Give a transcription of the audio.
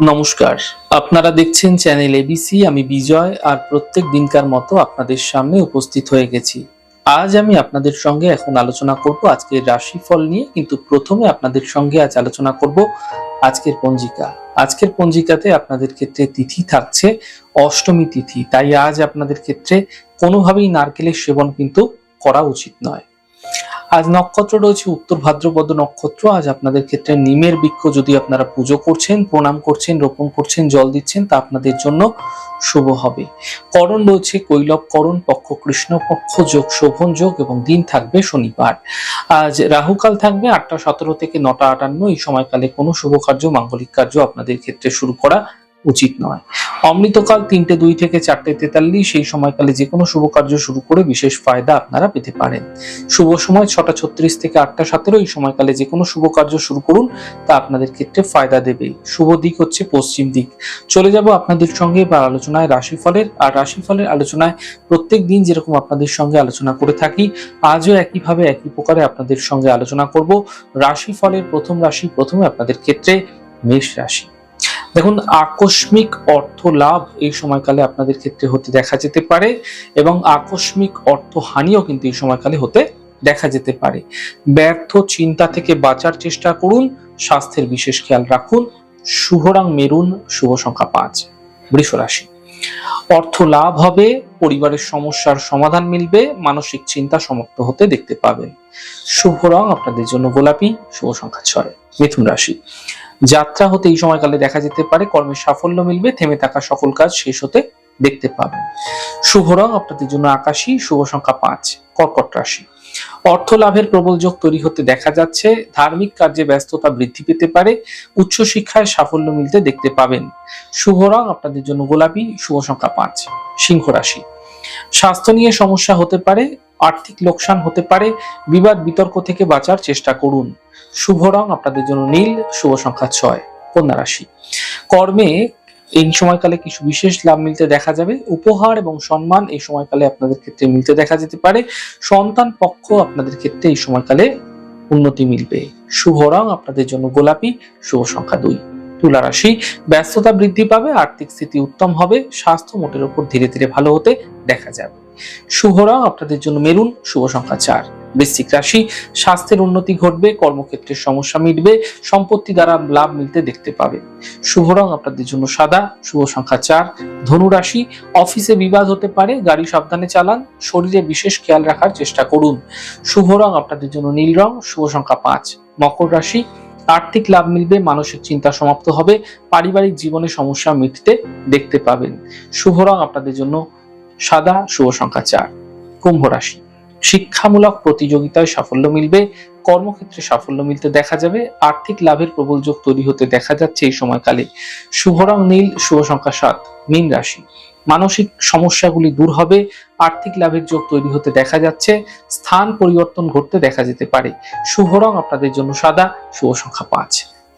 নমস্কার। আপনারা দেখছেন চ্যানেল এবিসি আমি বিজয়, আর প্রত্যেক দিনকার মতো আপনাদের সামনে উপস্থিত হয়ে গেছি। আজ আমি আপনাদের সঙ্গে এখন আলোচনা করব আজকের রাশিফল নিয়ে, কিন্তু প্রথমে আপনাদের সঙ্গে আজ আলোচনা করব আজকের পঞ্জিকা। আজকের পঞ্জিকাতে আপনাদের ক্ষেত্রে তিথি থাকছে, অষ্টমী তিথি, তাই আজ আপনাদের ক্ষেত্রে কোনোভাবেই নারকেলের সেবন কিন্তু করা উচিত নয়। আজ নক্ষত্র রয়েছে উত্তর ভাদ্রপদ নক্ষত্র। আজ আপনাদের ক্ষেত্রে নিমের বৃক্ষ যদি আপনারা পুজো করছেন, প্রণাম করছেন, রোপণ করছেন, জল দিচ্ছেন, তা আপনাদের জন্য শুভ হবে। করণ রয়েছে কৈলব করণ, পক্ষ কৃষ্ণ, পক্ষ যোগ, শোভন যোগ এবং দিন থাকবে শনিবার। আজ রাহুকাল থাকবে আটটা সতেরো থেকে নটা আটান্ন। এই সময়কালে কোনো শুভ কার্য, মাঙ্গলিক কার্য আপনাদের ক্ষেত্রে শুরু করা উচিত নয়। অমৃতকাল তিনটে দুই থেকে চারটে তেতাল্লিশ, সেই সময়কালে যে কোনো শুভ কার্য শুরু করে বিশেষ ফায়দা আপনারা পেতে পারেন। শুভ সময় ছটা ছত্রিশ থেকে আটটা সতেরো, এই সময়কালে যে কোনো শুভ কার্য শুরু করুন, তা আপনাদের ক্ষেত্রে ফায়দা দেবে। শুভ দিক হচ্ছে পশ্চিম দিক। চলে যাব আপনাদের সঙ্গে বা আলোচনায় রাশিফলের। আর রাশিফলের আলোচনায় প্রত্যেক দিন যেরকম আপনাদের সঙ্গে আলোচনা করে থাকি, আজও একইভাবে একই প্রকারে আপনাদের সঙ্গে আলোচনা করব। রাশিফলের প্রথম রাশি প্রথমে আপনাদের ক্ষেত্রে মেষ রাশি। দেখুন, আকস্মিক অর্থ লাভ এই সময়কালে আপনাদের ক্ষেত্রে হতে দেখা যেতে পারে এবং আকস্মিক অর্থ হানিও কিন্তু এই সময়কালে হতে দেখা যেতে পারে। ব্যর্থ চিন্তা থেকে বাঁচার চেষ্টা করুন, স্বাস্থ্যের বিশেষ খেয়াল রাখুন শুভ রং মেরুন, শুভ সংখ্যা পাঁচ, বৃষ রাশি। অর্থ লাভ হবে, পরিবারের সমস্যার সমাধান মিলবে, মানসিক চিন্তা সমাপ্ত হতে দেখতে পাবেন। শুভ রং আপনাদের জন্য গোলাপি, শুভ সংখ্যা ছয়, মিথুন রাশি। যাত্রা হতে এই সময়কালে দেখা যেতে পারে। কর্মের সাফল্য মিলবে, থেমে থাকা সকল কাজ শেষ হতে দেখতে পাবেন। শুভ রং আপনাদের জন্য আকাশী, শুভ সংখ্যা পাঁচ, কর্কট রাশি। অর্থ লাভের প্রবল যোগ তৈরি হতে দেখা যাচ্ছে। ধার্মিক কার্যে ব্যস্ততা বৃদ্ধি পেতে পারে। উচ্চ শিক্ষায় সাফল্য মিলতে দেখতে পাবেন। শুভ রং আপনাদের জন্য গোলাপি, শুভ সংখ্যা পাঁচ, সিংহ রাশি। স্বাস্থ্য নিয়ে সমস্যা হতে পারে। আর্থিক লোকসান হতে পারে, বিবাদ বিতর্ক থেকে বাঁচার চেষ্টা করুন। শুভ রং আপনাদের জন্য নীল, শুভ সংখ্যা ছয়, কন্যা রাশি। কর্মে এই সময়কালে কিছু বিশেষ লাভ মিলতে দেখা যাবে। উপহার এবং সম্মান এই সময়কালে আপনাদের ক্ষেত্রে মিলতে দেখা যেতে পারে। সন্তান পক্ষ আপনাদের ক্ষেত্রে এই সময়কালে উন্নতি মিলবে। শুভ রং আপনাদের জন্য গোলাপি, শুভ সংখ্যা দুই। তুলা রাশি, ব্যস্ততা বৃদ্ধি পাবে, আর্থিক স্থিতি উত্তম হবে, স্বাস্থ্য মোটের উপর ধীরে ধীরে ভালো হতে দেখা যাবে। শুভ রং আপনাদের জন্য মেরুন, শুভ সংখ্যা চার। বৃশ্চিক রাশি, স্বাস্থ্যের উন্নতি ঘটবে, কর্মক্ষেত্রের সমস্যা মিটবে, সম্পত্তি দ্বারা লাভ মিলতে দেখতে পাবে। শুভ রং আপনাদের জন্য সাদা, শুভ সংখ্যা চার। ধনু রাশি, অফিসে বিবাদ হতে পারে, গাড়ি সাবধানে চালান, শরীরে বিশেষ খেয়াল রাখার চেষ্টা করুন। শুভ রং আপনাদের জন্য নীল রং, শুভ সংখ্যা পাঁচ। মকর রাশি, আর্থিক লাভ মিলবে, মানসিক চিন্তা সমাপ্ত হবে, পারিবারিক জীবনে সমস্যা মিটতে দেখতে পাবেন। শুভ রং আপনাদের জন্য সাদা শুভ সংখ্যা চার, কুম্ভ রাশি। শিক্ষামূলক প্রতিযোগিতায় সাফল্য মিলবে, কর্মক্ষেত্রে সাফল্য মিলতে দেখা যাবে, আর্থিক লাভের প্রবল যোগ তৈরি হতে দেখা যাচ্ছে এই সময়কালে। শুভ রং নীল, শুভ সংখ্যা সাত, মীন রাশি। মানসিক সমস্যাগুলি দূর হবে, আর্থিক লাভের যোগ তৈরি হতে দেখা যাচ্ছে, স্থান পরিবর্তন ঘটতে দেখা যেতে পারে। শুভ রং আপনাদের জন্য সাদা, শুভ সংখ্যা পাঁচ।